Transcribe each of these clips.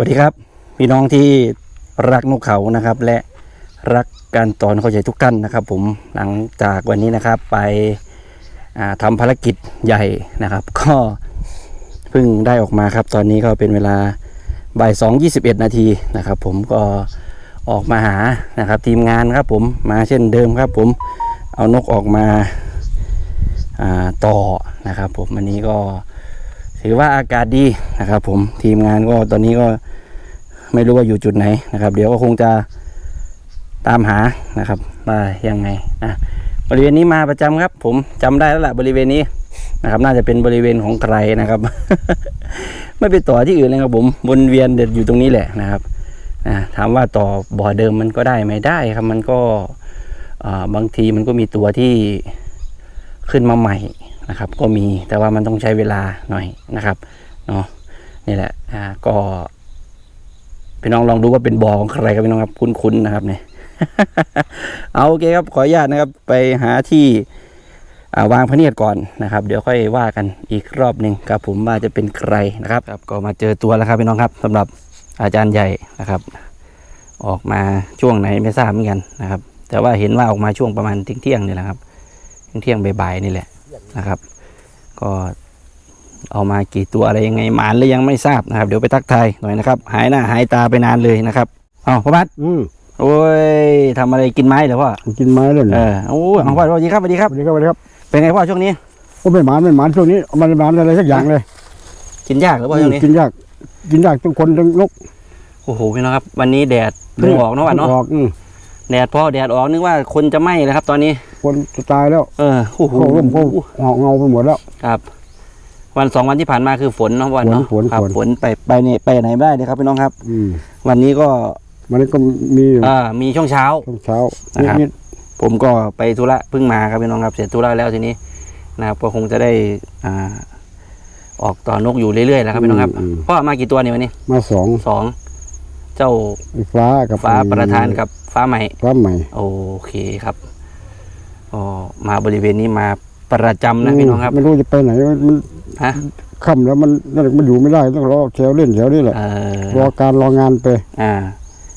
วัสดีครับ พี่น้องที่รักนกเขานะครับ และรักการตอนเข้าใจทุกท่านนะครับ ผมหลังจากวันนี้นะครับไปอ่าทำภารกิจใหญ่นะครับ ก็เพิ่งได้ออกมาครับ ตอนนี้ก็เป็นเวลาบ่ายสองยี่สิบเอ็ดนาทีนะครับ ผมก็ออกมาหานะครับ ทีมงานครับ ผมมาเช่นเดิมครับ ผมเอานกออกมาาต่อนะครับ ผมวันนี้ก็ถือว่าอากาศดีนะครับ ผมทีมงานก็ตอนนี้ก็ ไม่รู้ว่าอยู่จุดไหนนะครับ เดี๋ยวก็คงจะตามหานะครับว่ายังไงนะบริเวณนี้มาประจำครับ ผมจำได้แล้วล่ะบริเวณนี้นะครับ น่าจะเป็นบริเวณของใครนะครับ ไม่ไปต่อที่อื่นเลยครับผมวนเวียนเด็ดอยู่ตรงนี้แหละนะครับนะถามว่าต่อบ่อเดิมมันก็ได้ไหมได้ครับมันก็บางทีมันก็มีตัวที่ขึ้นมาใหม่นะครับ ก็มีแต่ว่ามันต้องใช้เวลาหน่อยนะครับเนาะนี่แหละก็ พี่น้องลองดูว่าเป็นบ่อของใครครับพี่น้องครับคุ้นๆนะครับเนี่ยเอาโอเคครับขออนุญาตนะครับไปหาที่วางพระเนียดก่อนนะครับ เดี๋ยวค่อยว่ากันอีกรอบหนึ่งครับผมว่าจะเป็นใครนะครับครับ ก็มาเจอตัวแล้วครับพี่น้องครับสำหรับอาจารย์ใหญ่นะครับ ออกมาช่วงไหนไม่ทราบเหมือนกันนะครับ แต่ว่าเห็นว่าออกมาช่วงประมาณเที่ยงๆนี่แหละครับเที่ยงๆบ่ายๆนี่แหละนะครับ ก็ เอามากี่ตัวอะไรยังไงหมานหรือยังไม่ทราบนะครับ เดี๋ยวไปทักทายหน่อยนะครับ หายหน้าหายตาไปนานเลยนะครับเอาพ่อบัสอืมโอ้ยทำอะไรกินไม้เหรอพ่อกินไม้เลยเออโอ้ยเอาพ่อสวัสดีครับสวัสดีครับสวัสดีครับสวัสดีครับ เป็นไงพ่อช่วงนี้โอ้ไม่หมานไม่หมานช่วงนี้มันไม่หมานอะไรสักอย่างเลยกินยากหรือเปล่าช่วงนี้กินยากกินยากทุกคนทั้งนกโอ้โหพี่น้องครับ วันนี้แดดเพิ่งออกเนาะวันเนาะออกอืมแดดพอแดดออกนึกว่าคนจะไหม้เลยครับ ตอนนี้ คนจะตายแล้ว เออโอ้โหเขาร่มเขาหอกเงาไปหมดแล้วครับ วันสองวันที่ผ่านมาคือฝนเนาะวันเนาะฝนฝนครับฝน ฝนไปไปเนี่ยไปไหนไม่ได้เลยครับพี่น้องครับ อืมวันนี้ก็มันก็มีอยู่อ่ามีช่วงเช้า ช่วงเช้านะครับ นิดผมก็ไปธุระเพิ่งมาครับพี่น้องครับ เสร็จธุระแล้วทีนี้นะครับก็คงจะได้อ่าออกต่อนกอยู่เรื่อยๆแล้วครับพี่น้องครับมพ่อมากี่ตัวเนี่ยวันนี้มาสองสองเจ้าไอ้ฟ้ากับฟ้าไอ้ประธานกับฟ้าใหม่ ฟ้าใหม่ โอเคครับก็มาบริเวณนี้มา ประจำนะพี่น้องครับ ไม่รู้จะไปไหนมันฮะค่ำแล้วมันนั่นมันอยู่ไม่ได้ต้องรอแถวเล่นแถวนี้แหละเออรอการรองานไป อ่า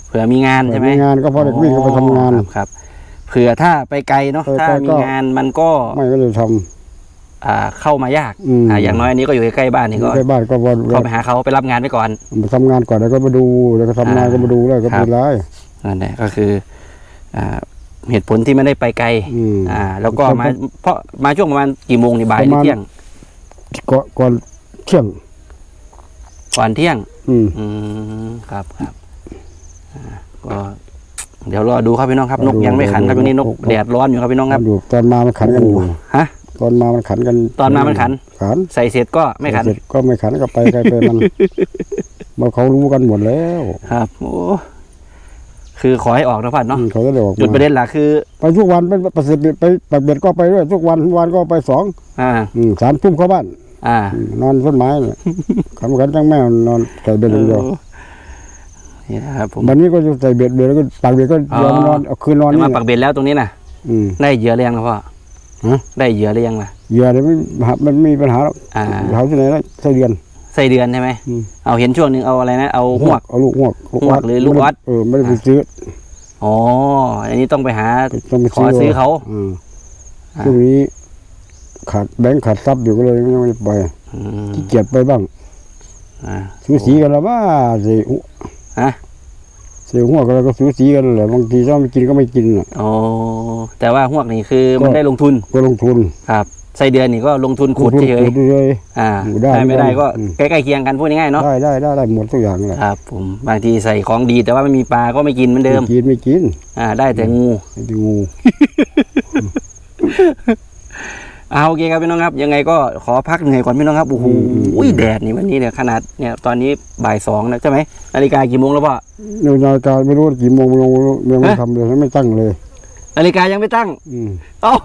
เผื่อมีงานใช่ไหมมีงานก็พอเด็กวิ่งก็ไปทำงานครับครับเผื่อถ้าไปไกลเนาะไปถ้าไกลมีก็งานมันก็ไม่ก็เลยทอ่าเข้ามายากำอืมอ่าอย่างน้อยอันนี้ก็อยู่ใกล้ๆบ้านนี่ก็ใกล้บ้านก็วันเข้าไปหาเขาไปรับงานไปก่อนมาทำงานก่อนแล้วก็มาดูแล้วก็ทำงานอ่าก็มาดูแล้วก็ครับเป็นไรนั่นแหละก็คืออ่า เหตุผลที่ไม่ได้ไปไกลอืม อ่า แล้วก็มาเพราะมาช่วงประมาณกี่โมงนี่บ่ายหประรือมาณเที่ยงก่อนก่อนเที่ยง ก่อนเที่ยง อืม อืมครับครับอ่าก็เดี๋ยวรอดูครับพี่น้องครับ นกยังไม่ขันครับช่วงนี้นกแดดร้อนอยู่ครับพี่น้องครับอยู่ตอนมามันขันกันอยู่ฮะ ตอนมามันขันกันตอนมามันขัน ขันใส่เสร็จก็ไม่ขัน เสร็จก็ไม่ขันก็ไปใครไปมันมันเขารู้กันหมดแล้ว ครับ โอ้ คือขอให้ออกนะพัดเนาะอืมเขาจะได้ออกจุดมาประเด็นหลักคือ ไปทุกวันไปประสิทธิ์ไปปักเบ็ดก็ไปด้วยทุกวันทุกวันก็ไปสองอ่า อืมสามทุ่มเข้าบ้านอ่า อืมนอนต้นไม้เนี่ยขันขันจังแม่นอนใส่เบ็ดอย่างเดียวนี่นะครับผม วันนี้ก็จะใส่เบ็ดเบ็ดแล้วก็ปักเบ็ดก็ยอมนอนเอาคืนนอนจะนี่มาแหปัละกเบ็ดแล้วตรงนี้น่ะอืม ได้เหยื่อหรือยังครับพ่อฮะ ได้เหยื่อหรือยังล่ะเหยื่อเนี่ยไม่มันไม่มีปัญหาหรอกอ่า เขาที่ไหนแล้วไส้เดือน ไส้เดือนใช่ไหมอืม เอาเห็นช่วงหนึ่งเอาอะไรนะเอาหวก เอาลูกหวกหวกหรือลูกออสเออไม่ได้ไปซื้อ อ๋ออันนี้ต้องไปหาต้องไปขอซื้อเขา อืมอ่า ช่วงนี้ ขาดแบงค์ขาดทรัพย์อยู่ก็เลยไม่ได้ไปอืมขี้เกียจไปบ้างอ่าสูสีกันแล้วว่าเสียหัวฮะเสียหัวกันแล้วก็สูสีกันแหละบางทีถ้าไม่กินก็ไม่กินน่ะ อ๋อแต่ว่าหวกนี่คือมันก็ ได้ลงทุนก็ลงทุน ครับ ไส้เดือนนี่ก็ลงทุนขุดลงทุนเฉยขุดเลยๆอ่าได้ได้ไม่ได้ก็อืม ใกล้ๆเคียงกันพูดง่ายๆเนาะได้ได้ได้ได้หมดทุกอย่างเลยครับผมบางทีใส่ของดีแต่ว่าไม่มีปลาก็ไม่กินเหมือนเดิมไม่กินไม่กินอ่าได้แต่งู ไอ้ที่งู เอาโอเคครับพี่น้องครับ ยังไงก็ขอพักเหนื่อยก่อนพี่น้องครับโอ้โหแดดนี่วันนี้เนี่ยขนาดเนี่ยตอนนี้บ่ายสองนะใช่ไหมนาฬิกากี่โมงแล้วพ่อเดี๋ยวนาฬิกาไม่รู้กี่โมงไม่รู้ยังไม่ฮะทำเลยไม่ตั้งเลย นาฬิกายังไม่ตั้ง อืมเอ้า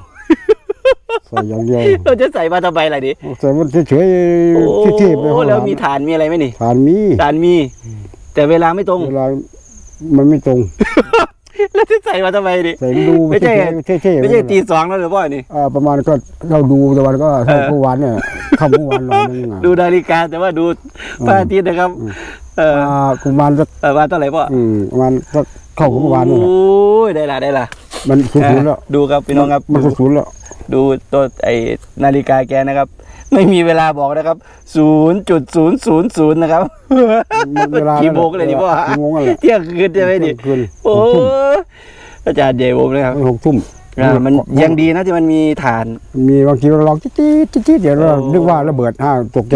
ใส่อย่างเดียวเราจะใส่มาทำไมล่ะดิใส่มันเฉยโอ้ๆเท่ๆไปข้างหแล้วงมีฐานมีอะไรไหมนี่ฐานมีฐานมี แต่เวลาไม่ตรงเวลามันไม่ตรงแล้วจะใส่มาทำไมดิใส่ดูไม่ใช่เท่ๆไม่ใช่ตีสองแล้วหรือพ่อนี่อ่าประมาณก็เราดูแต่วันก็เท่าเมื่อวานเนี่ยคำเมื่อวานหน่อยนึงอะดูนาฬิกาแต่ว่าดูพระอาทิตย์นะครับอืมเอออ่ากุมารสักเออว่าเท่าไหร่พ่ออืมประมาณสักเข้ากุมารนี่แหละโอ้ยได้ละได้ละมันศูนย์ศูนย์แล้วดูครับพี่น้องครับมันศูนย์ศูนย์แล้ว ดูตัวไอนาฬิกาแกนะครับ ไม่มีเวลาบอกนะครับศูนย์จุดศูนย์ศูนย์ศูนย์นะครับมันเวลากี่โมงเลยนี่พ่อกี่โมงกันแหละเที่ยงคืนใช่ไหมดิคืนโอ้หกทุ่มอาจารย์ใหญ่ผมนะครับหกทุ่มอ่ามันยังดีนะที่มันมีฐาน มีบางทีเราลองจิ๊ดจิ๊ดจิ๊ดจิ๊ดเดี๋ยวเราโอ้นึกว่าระเบิดห้าตกใจ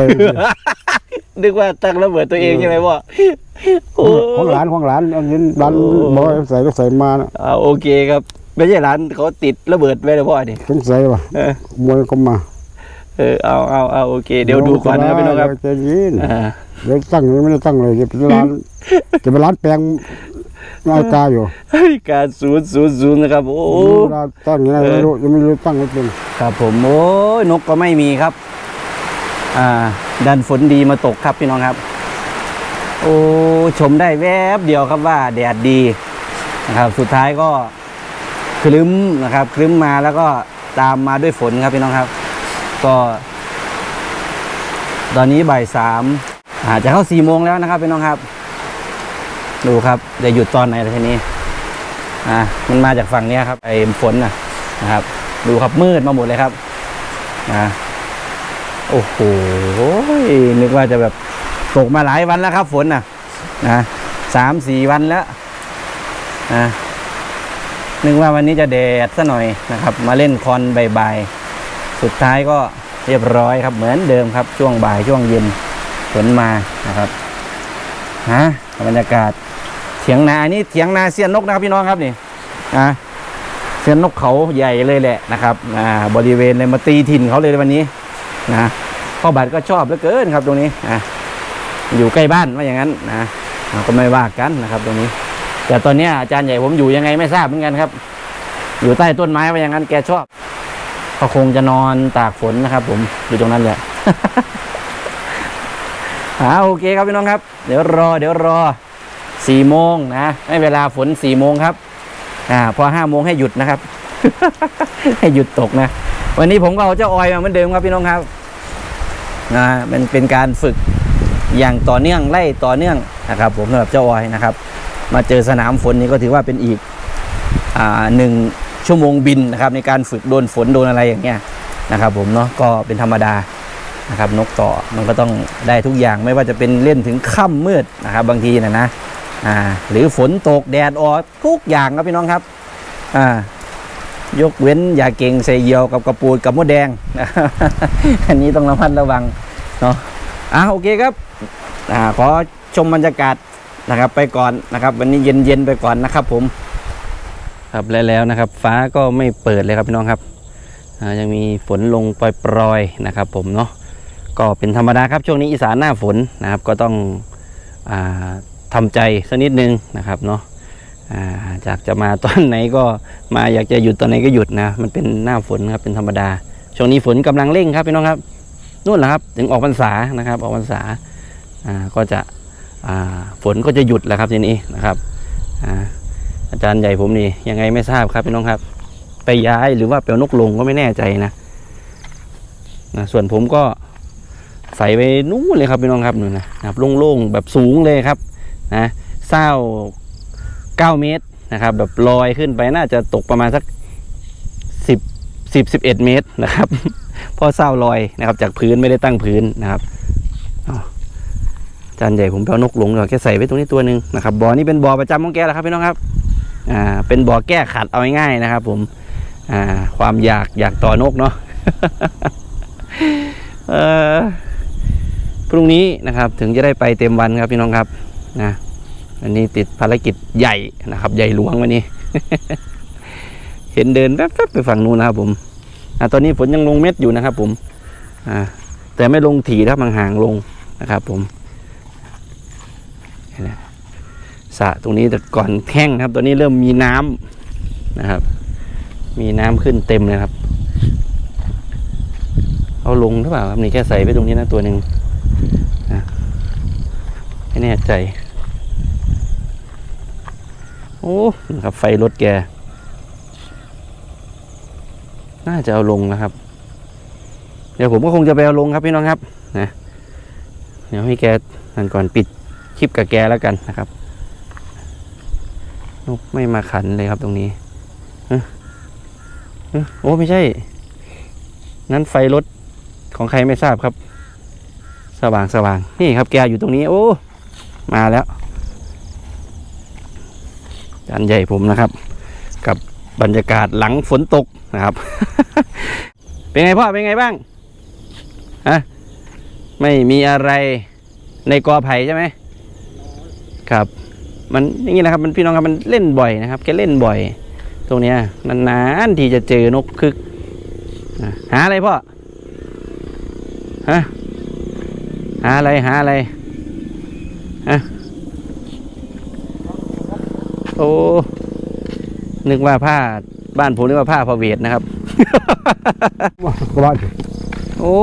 นึกว่าตั้งระเบิดตัวเองใช่ไหมพ่อโอ้ของหลานของหลานอันนี้ร้านโอ้บอกว่าใส่ก็ใส่มานะอ่าโอเคครับ ไม่ใช่ร้านเขาติดระเบิดไว้เลยพ่อดิสงสัยว่ะเออขโมยก็มาเออเอาเอาเอาโอเค เดี๋ยวดูก่อนนะครับพี่น้องครับใจเย็นอ่าเดี๋ยวตั้งยังไม่ได้ตั้งเลยจะเป็นร้านจะเป็นร้านแปลงนาฬิกาอยู่นาฬิกาศูนย์ศูนย์ศูนย์นะครับ โอ้เวลาตั้งยังไงไม่รู้ยังไม่รู้ตั้งไม่เป็นครับผมโอ้ยนกก็ไม่มีครับ อ่า ดันฝนดีมาตกครับพี่น้องครับ โอ้ชมได้แวบเดียวครับว่าแดดดีนะครับ สุดท้ายก็ คลึ้มนะครับคลึ้มมาแล้วก็ตามมาด้วยฝนครับพี่น้องครับ ก็ ตอนนี้บ่ายสามอาจจะเข้าสี่โมงแล้วนะครับพี่น้องครับ ดูครับจะหยุดตอนไหนทีนี้อ่ามันมาจากฝั่งนี้ครับไอ้ฝนนะนะครับ ดูครับมืดมาหมดเลยครับนะโอ้โหนึกว่าจะแบบตกมาหลายวันแล้วครับ ฝนนะนะสามสี่วันแล้วนะ นึกว่าวันนี้จะแดดซะหน่อยนะครับ มาเล่นคอนบ่ายๆสุดท้ายก็เรียบร้อยครับเหมือนเดิมครับช่วงบ่ายช่วงเย็นฝนมานะครับฮะบรรยากาศเถียงนาอันนี้เถียงนาเซียนนกนะครับพี่น้องครับนี่นะเส้นนกเขาใหญ่เลยแหละนะครับอ่าบริเวณเลยมาตีถิ่นเขาเลยวันนี้นะพ่อบัตรก็ชอบเหลือเกินครับตรงนี้อะอยู่ใกล้บ้านว่าอย่างนั้นนะอ่าก็ไม่ว่ากันนะครับตรงนี้ แต่ตอนนี้อาจารย์ใหญ่ผมอยู่ยังไงไม่ทราบเหมือนกันครับ อยู่ใต้ต้นไม้ว่าอย่างนั้นแกชอบก็คงจะนอนตากฝนนะครับ ผมอยู่ตรงนั้นแหละอ่าโอเคครับพี่น้องครับ เดี๋ยวรอ เดี๋ยวรอสี่โมงนะให้เวลาฝนสี่โมงครับ อ่า พอห้าโมงให้หยุดนะครับ ให้หยุดตกนะ วันนี้ผมก็เอาเจ้าออยมาเหมือนเดิมครับพี่น้องครับนะมันเป็นการฝึกอย่างต่อเนื่องไล่ต่อเนื่องนะครับ ผมสำหรับเจ้าออยนะครับ มาเจอสนามฝนนี้ก็ถือว่าเป็นอีกอหนึ่งชั่วโมงบินนะครับ ในการฝึกโดนฝนโดนอะไรอย่างเงี้ยนะครับผมเนาะก็เป็นธรรมดานะครับนกต่อมันก็ต้องได้ทุกอย่างไม่ว่าจะเป็นเล่นถึงค่ำมืดนะครับ บางทีนะนะอ่าหรือฝนตกแดดออกทุกอย่างครับพี่น้องครับอ่ายกเว้นอย่าเก่งใส่เยี่ยวกับกระปูดกับมดแดงอันนี้ต้องระมัดระวังเนาะอ่าโอเคครับอ่าขอชมบรรยากาศ นะครับ ไปก่อนนะครับ วันนี้เย็นๆไปก่อนนะครับ ผม ครับและแล้วนะครับ ฟ้าก็ไม่เปิดเลยครับพี่น้องครับยังมีฝนลงปรอยๆนะครับ ผมเนาะก็เป็นธรรมดาครับช่วงนี้อีสานหน้าฝนนะครับ ก็ต้องอ่าทำใจสักนิดนึงนะครับเนาะจากจะมาตอนไหนก็มาอยากจะหยุดตอนไหนก็หยุดนะ มันเป็นหน้าฝนครับเป็นธรรมดา ช่วงนี้ฝนกำลังเร่งครับพี่น้องครับนู่นแหละครับ ถึงออกพรรษานะครับ ออกพรรษาก็จะ ฝนก็จะหยุดแล้วครับทีนี้นะครับอาอาจารย์ใหญ่ผมนี่ยังไงไม่ทราบครับพี่น้องครับ ไปย้ายหรือว่าไปเอานกลงก็ไม่แน่ใจนะนะส่วนผมก็ใส่ไปนู่นเลยครับพี่น้องครับนู่นนะนะครับโล่งๆแบบสูงเลยครับนะเศร้าเก้าเมตรนะครับ แบบลอยขึ้นไปน่าจะตกประมาณสักสิบสิบสิบเอ็ดเมตรนะครับเพราะเศร้าลอยนะครับ จากพื้นไม่ได้ตั้งพื้นนะครับ จานใหญ่ผมไปเอานกหลงเดี๋ยวแกใส่ไว้ตรงนี้ตัวหนึ่งนะครับบ่อนี้เป็นบ่อประจำของแกแหละครับพี่น้องครับอ่าเป็นบ่อแก้ขัดเอาง่ายๆนะครับ ผมอ่าความอยากอยากต่อนกเนาะพรุ่งนี้นะครับถึงจะได้ไปเต็มวันครับพี่น้องครับนะอันนี้ติดภารกิจใหญ่นะครับ ใหญ่หลวงวันนี้ เห็นเดินแป๊บๆไปฝั่งนู้นนะครับ ผมอ่าตอนนี้ฝนยังลงเม็ดอยู่นะครับ ผมอ่าแต่ไม่ลงถี่ถ้าห่างๆลงนะครับ ผมเห็นไหม สระตรงนี้แต่ก่อนแห้งครับตอนนี้เริ่มมีน้ำนะครับ มีน้ำขึ้นเต็มเลยครับ เอาลงหรือเปล่าครับนี่แค่ใส่ไปตรงนี้นะตัวหนึ่งนะไม่แน่ใจ โอ้ครับไฟรถแก น่าจะเอาลงนะครับ เดี๋ยวผมก็คงจะไปเอาลงครับพี่น้องครับนะเดี๋ยวให้แกนั่นก่อนปิดคลิปกับแกแล้วกันนะครับ นกไม่มาขันเลยครับตรงนี้โอ้ไม่ใช่ นั้นไฟรถของใครไม่ทราบครับ สว่างสว่างนี่ครับแกอยู่ตรงนี้ โอ้ มาแล้วจานใหญ่ผมนะครับ กับบรรยากาศหลังฝนตกนะครับ เป็นไงพ่อ เป็นไงบ้างฮะไม่มีอะไรในกอไผ่ใช่ไหมครับ มันอย่างนี้นะครับมันพี่น้องครับมันเล่นบ่อยนะครับแกเล่นบ่อย ตรงเนี้ยนานๆที่จะเจอนกคึกอะหาอะไรพ่อฮะหาอะไรหาอะไรฮะโอ้นึกว่าผ้าบ้านผมนึกว่าผ้าพระเวทนะครับก็ว่าสิโอ้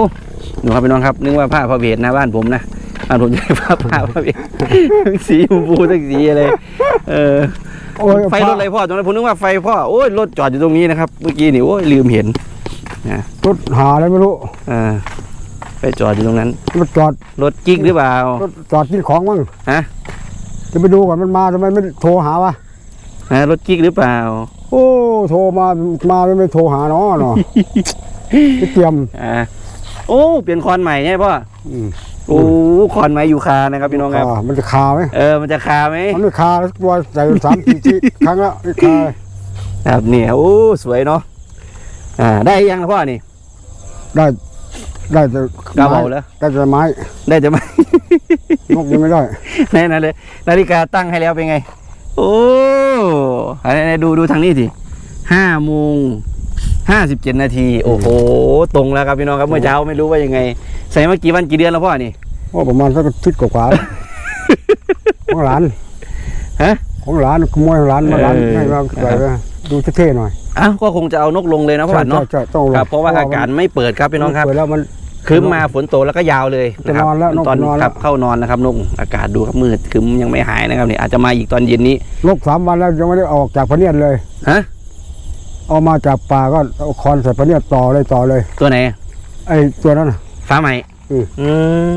หนูครับพี่น้องครับ นึกว่าผ้าพระเวทนะบ้านผมนะ บ้านผมจะผ้าผ้าพระเวททั้งสีชมพูทั้งสีอะไรเออโอ้ยไฟรถอะไรพ่อตรงนั้นผมนึกว่าไฟพ่อโอ้ยรถจอดอยู่ตรงนี้นะครับเมื่อกี้นี่โอ้ยลืมเห็นรถหาอะไรไม่รู้เออไปจอดอยู่ตรงนั้นรถจอดรถกิ๊กหรือเปล่ารถจอดกินของมั้งฮะจะไปดูก่อนมันมาทำไมไม่โทรหาวะฮะรถกิ๊กหรือเปล่า โอ้โทรมามาไม่ไม่โทรหาเนาะเนาะไปเตรียมอ่าโอ้เปลี่ยนคอนใหม่ใช่ไหมพ่ออืม โอ้คอนใหม่อยู่คานะครับพี่น้องครับอ่ามันจะคาไหมเออ มันจะคาไหมมันไม่คาแล้วตัวใส่สามสี่ที่ครั้งแล้วไม่คาเลยครับเนี่ยโอ้สวยเนาะอ่า ได้ยังนะพ่อนี่ ได้ได้แต่กระไม้เบาแล้วได้แต่ไม้ ได้จะไหมนกยังไม่ได้ไหนนั่นเลยนาฬิกาตั้งให้แล้วเป็นไง โอ้ไหนๆดูดูทางนี้สิห้าโมง ห้าสิบเจ็ดนาที โอ้โห ตรงแล้วครับพี่น้องครับเมื่อเช้าไม่รู้ว่ายังไง ใส่มากี่วันกี่เดือนแล้วพ่อนี่โอ้ประมาณสักอาทิศกว่าๆแล้วของหลานฮะของหลานขโมยของหลานมาหลานเออให้มาใส่ไว้ดูเท่ๆหน่อยอ้าวก็คงจะเอานกลงเลยนะพ่อใช่เนาะใช่ต้องลงครับเพราะว่าอากาศไม่เปิดครับพี่น้องครับเปิดแล้วมันครึ้มมาฝนตกแล้วก็ยาวเลยนะครับจะนอนแล้วนกตอนนอนคแล้วรับเข้านอนนะครับนกอากาศดูครับมืดครึ้มยังไม่หายนะครับนี่อาจจะมาอีกตอนเย็นนี้ลกสามวันแล้วยังไม่ได้ออกจากพะเนียดเลยฮะ เอามาจากป่าก็เอาคอนใส่พะเนียดต่อเลยต่อเลย ตัวไหน ไอ้ตัวนั้นน่ะ ฟ้าใหม่อืม อืม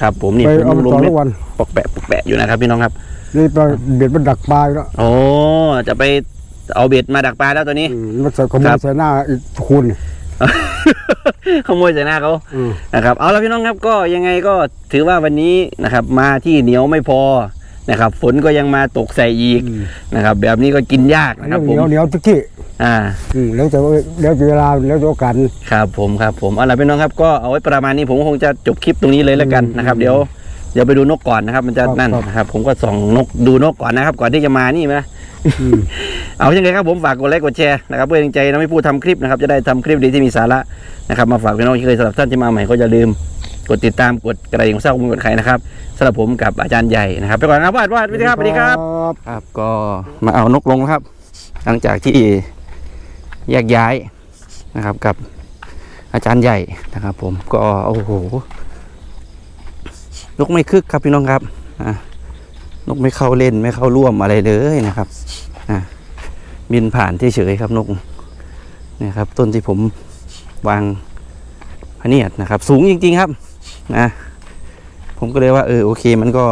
ครับผมนี่ไปผมเอามาลงต่อเม็ทุดกวันปอกแปะปอกแปะอยู่นะครับพี่น้องครับ นี่ไปเบ็ดมันดักปลาอยู่แล้วโอ้จะไปเอาเบ็ดมาดักปลาแล้วตัวนี้ อืมมันใส่ขโมครัยบ ใส่หน้าอีกคูณขโมยใส่หน้าเขา อืม นะครับเอาละพี่น้องครับก็ยังไงก็ถือว่าวันนี้นะครับมาที่เหนียวไม่พอ นะครับ ฝนก็ยังมาตกใส่อีกนะครับ แบบนี้ก็กินยากนะครับเหผมนียวเหนียวทุกที่อ่า อืมแล้วจะแล้วจะเวลาแล้วจะโอกาส ครับผมครับผมเอาล่ะพี่น้องครับก็เอาไว้ประมาณนี้ผมก็คงจะจบคลิปตรงนี้เลยแล้วกันนะครับ เดี๋ยวเดี๋ยวไปดูนกก่อนนะครับ มันจะครับนั่นครับนะครับ ผมก็ส่องนกดูนกก่อนนะครับ ก่อนที่จะมานี่นะอืม เอาอย่างไรครับผมฝากกดไลค์กดแชร์นะครับเพื่อเป็นกำลังใจนะไม่พูดทำคลิปนะครับจะได้ทำคลิปดีที่มีสาระนะครับมาฝากพี่น้องที่เคยสำหรับท่านที่มาใหม่ก็อย่าลืมก ดติดตามกดกระดิ่งเศร้ามือกดใครนะครับสำหรับผมกับอาจารย์ใหญ่นะครับ ไปก่อนนะครับวาดวาดสวัสดีครับสวัสดีครับ ครับก็มาเอานกลงครับ หลังจากที่แยกย้ายนะครับกับอาจารย์ใหญ่นะครับ ผมก็โอ้โหนกไม่คึกครับพี่น้องครับนกไม่เข้าเล่นไม่เข้าร่วมอะไรเลยนะครับบินผ่านเฉยๆครับนกเนี่ยครับ ต้นที่ผมวางพเนียดนะครับ สูงจริง ๆ ครับ นะ ผมก็เลยว่าเออโอเค มันก็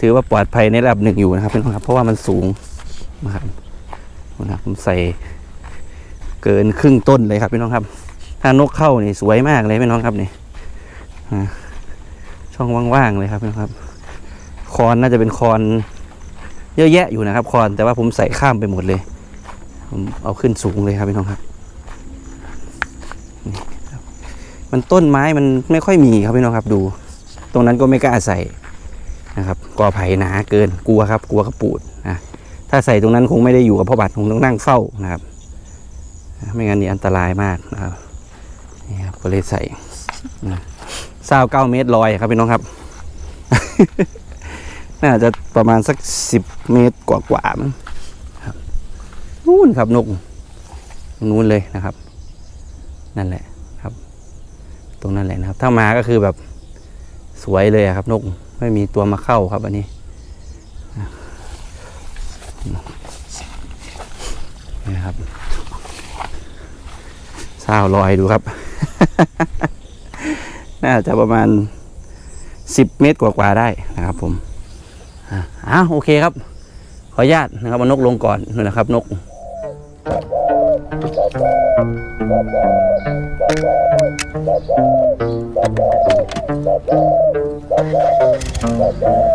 ถือว่าปลอดภัยในระดับหนึ่งอยู่นะครับพี่น้องครับ เพราะว่ามันสูงนะครับนะผมใส่เกินครึ่งต้นเลยครับพี่น้องครับ ถ้านกเข้านี่สวยมากเลยพี่น้องครับนี่ช่องว่างๆเลยครับพี่น้องครับ คอนน่าจะเป็นคอนเยอะแยะอยู่นะครับ คอนแต่ว่าผมใส่ข้ามไปหมดเลย ผมเอาขึ้นสูงเลยครับพี่น้องครับนี่ครับ มันต้นไม้มันไม่ค่อยมีครับพี่น้องครับดู ตรงนั้นก็ไม่กล้าใส่นะครับกอไผ่หนาเกินกลัวครับ กลัวกระปูดนะถ้าใส่ตรงนั้นคงไม่ได้อยู่กับพ่อบัตรคงต้องนั่งเฝ้านะครับ ไม่งั้นนี่อันตรายมากนะครับนี่ครับก็เลยใส่เศร้าเก้าเมตรลอยครับพี่น้องครับ น่าจะประมาณสักสิบเมตรกว่าๆมั้งครับนู่นครับนกนู่นเลยนะครับ นั่นแหละ ตรงนั้นแหละนะครับ ถ้ามาก็คือแบบสวยเลยครับ นกไม่มีตัวมาเข้าครับอันนี้นี่ครับสาวลอยดูครับ น่าจะประมาณสิบเมตรกว่าๆได้นะครับ ผมอ่าอ้าโอเคครับ ขออนุญาตนะครับเอานกลงก่อนนู่นนะครับ นก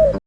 เ